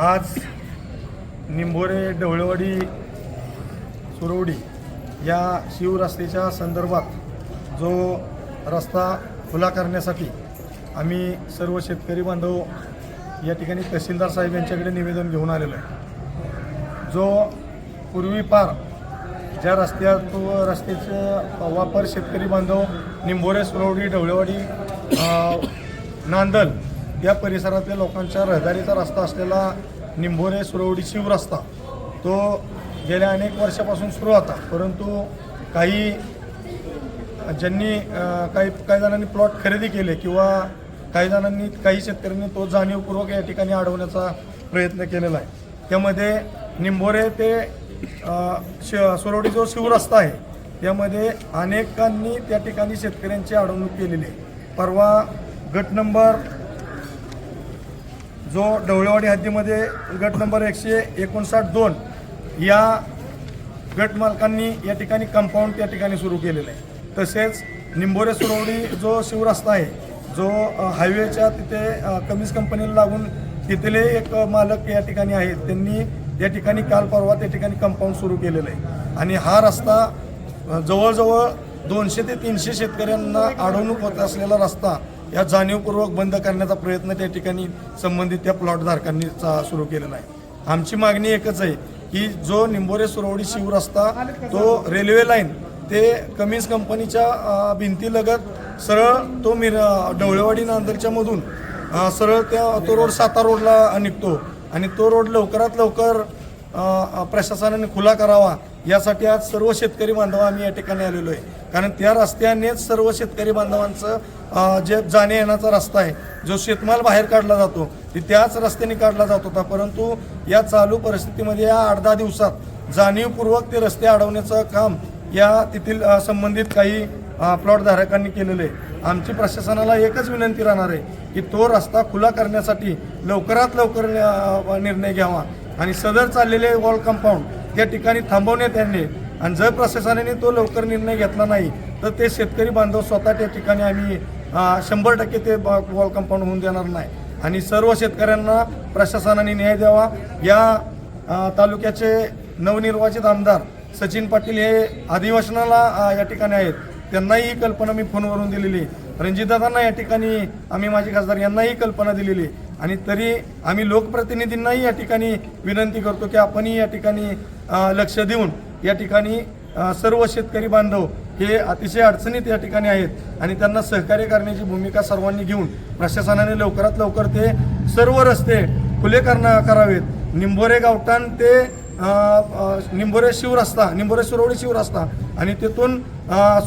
आज निंबोरे ढवळवाडी सुरवडी या शिवरस्त्याच्या संदर्भात जो रस्ता खुला करण्यासाठी आम्ही सर्व शेतकरी बांधव या ठिकाणी तहसीलदार साहेब यांच्याकडे निवेदन घेऊन आलेलो आहे. जो पूर्वी पार ज्या रस्त्यात रस्त्याचा वापर शेतकरी बांधव निंबोरे सुरवडी ढवळेवाडी नांदल या परिसरातल्या लोकांच्या रहदारीचा रस्ता असलेला निंभोरे सुरवडी शिवरस्ता तो गेल्या अनेक वर्षापासून सुरू होता. परंतु काही ज्यांनी काही काही जणांनी प्लॉट खरेदी केले किंवा काही जणांनी काही शेतकऱ्यांनी तो जाणीवपूर्वक या ठिकाणी अडवण्याचा प्रयत्न केलेला आहे. त्यामध्ये निंभोरे ते श सुरवडी जो शिवरस्ता आहे त्यामध्ये अनेकांनी त्या ठिकाणी शेतकऱ्यांची अडवणूक केलेली आहे. परवा गट नंबर जो डवळेवाडी हद्दीमध्ये गट नंबर एकशे एकोणसाठ दोन या गट मालकांनी या ठिकाणी कंपाऊंड त्या ठिकाणी सुरू केलेलं आहे. तसेच निंबोरे सुरवडी जो शिवरस्ता आहे जो हायवेच्या तिथे कमीज कंपनीला लागून तिथले एक मालक या ठिकाणी आहेत. त्यांनी या ठिकाणी काल परवा त्या ठिकाणी कंपाऊंड सुरू केलेलं आहे. आणि हा रस्ता जवळजवळ दोनशे ते तीनशे शेतकऱ्यांना अडवणूक होत असलेला रस्ता या जाणीवपूर्वक बंद करण्याचा प्रयत्न त्या ठिकाणी संबंधित त्या प्लॉटधारकांनी चा- सुरू केलेला आहे. आमची मागणी एकच आहे की जो निंबोरे सुरवडी शिव रस्ता तो रेल्वे लाईन ते कमीज कंपनीच्या भिंतीलगत सरळ तो मिर ढवळेवाडी नांदरच्या मधून सरळ त्या तो रोड साता रोडला निघतो. आणि तो रोड लवकरात लवकर प्रशासनाने खुला करावा. यासाठी आज सर्व शेतकरी बांधव आम्ही या ठिकाणी आलेलो आहे. कारण त्या रस्त्यानेच सर्व शेतकरी बांधवांचं जे जाणे येण्याचा रस्ता आहे जो शेतमाल बाहेर काढला जातो ती त्याच रस्त्याने काढला जात होता. परंतु या चालू परिस्थितीमध्ये या आठ दहा दिवसात जाणीवपूर्वक ते रस्ते अडवण्याचं काम या तेथील संबंधित काही प्लॉट धारकांनी केलेलं आहे. आमची प्रशासनाला एकच विनंती राहणार आहे की तो रस्ता खुला करण्यासाठी लवकरात लवकर निर्णय घ्यावा आणि सदर चाललेले वॉल कंपाऊंड त्या ठिकाणी थांबवण्यात येणे आणि जर प्रशासनाने तो लवकर निर्णय घेतला नाही तर ते शेतकरी बांधव स्वतः त्या ठिकाणी आम्ही शंभर टक्के ते वॉल कंपाऊंड होऊन देणार नाही. आणि सर्व शेतकऱ्यांना प्रशासनाने न्याय द्यावा. या तालुक्याचे नवनिर्वाचित आमदार सचिन पाटील हे अधिवेशनाला या ठिकाणी आहेत. त्यांनाही ही कल्पना मी फोनवरून दिलेली. रणजितदादांना या ठिकाणी आम्ही माझे खासदार यांनाही कल्पना दिलेली. आणि तरी आम्ही लोकप्रतिनिधींनाही या ठिकाणी विनंती करतो की आपणही या ठिकाणी लक्ष देऊन या ठिकाणी सर्व शेतकरी बांधव हे अतिशय अडचणीत या ठिकाणी आहेत आणि त्यांना सहकार्य करण्याची भूमिका सर्वांनी घेऊन प्रशासनाने लवकरात लवकर ते सर्व रस्ते खुले करणं करावेत. निंबोरे गावठाण ते अ, शिव निंबोरे शिवरस्ता निंबोरे सुरवडी शिवरस्ता आणि तिथून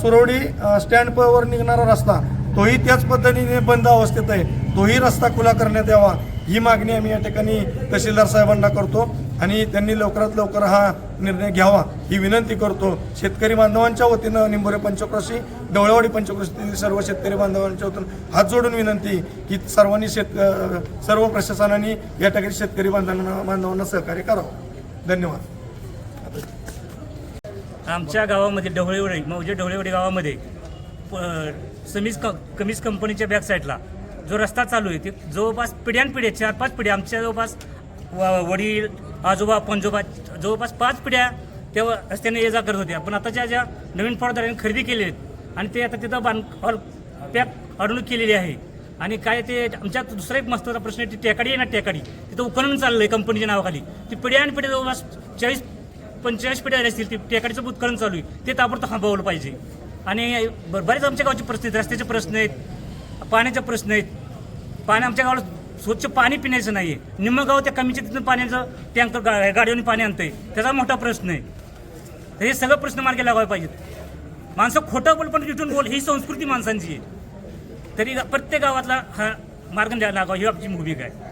सुरवडी स्टँडवर निघणारा रस्ता तोही त्याच पद्धतीने बंद अवस्थेत आहे. तोही रस्ता खुला करण्यात यावा. ही मागणी आम्ही या ठिकाणी तहसीलदार साहेबांना करतो. आणि त्यांनी लवकरात लवकर हा निर्णय घ्यावा ही विनंती करतो. शेतकरी बांधवांच्या वतीनं निंबोरे पंचक्रोशी डवळेवाडी पंचक्रोशीतील सर्व शेतकरी बांधवांच्या वतीनं हात जोडून विनंती की सर्वांनी शेत सर्व प्रशासनाने या ठिकाणी शेतकरी बांधवांना बांधवांना सहकार्य करावं. धन्यवाद. आमच्या गावामध्ये डवळेवाडी मौजे ढवळेवाडी गावामध्ये प- समीज क कमीज कंपनीच्या बॅक साईडला जो रस्ता चालू आहे ते जवळपास पिढ्यानपिढ्या चार पाच पिढ्या आमच्या जवळपास व- वडील आजोबा पंजोबा जवळपास पाच पिढ्या त्या रस्त्याने ये जा करत होत्या. पण आताच्या ज्या नवीन फळदारांनी खरेदी केले आहेत आणि ते आता तिथं बांध ऑल पॅक अडवणूक केलेली आहे. आणि काय ते आमच्या दुसरा एक महत्त्वाचा प्रश्न आहे ती टेकाडी आहे ना टेकाडी? तिथं उखणून चाललं आहे कंपनीच्या नावाखाली. ती पिढ्या आणि पिढ्या जवळपास चाळीस पंचेचाळीस पिढ्या झाल्या असतील ती टेकाडीचं उत्खनन चालू आहे. ते ताबडतोब थांबवलं पाहिजे. आणि बरेच आमच्या गावची परिस्थिती रस्त्याचे प्रश्न आहेत पाण्याचे प्रश्न आहेत. पाणी आमच्या गावाला स्वच्छ पाणी पिण्याचं नाही आहे निम्मगाव त्या कमीच्या तिथून पाण्याचं टँकर गा गाडीवरून पाणी आणतंय. त्याचा मोठा प्रश्न आहे. तर हे सगळं प्रश्न मार्गी लावायला पाहिजेत. माणसं खोटं बोल पण रिटून बोल ही संस्कृती माणसांची आहे. तरी प्रत्येक गावातला हा मार्ग द्यायला लागावा ही आमची भूमिका आहे.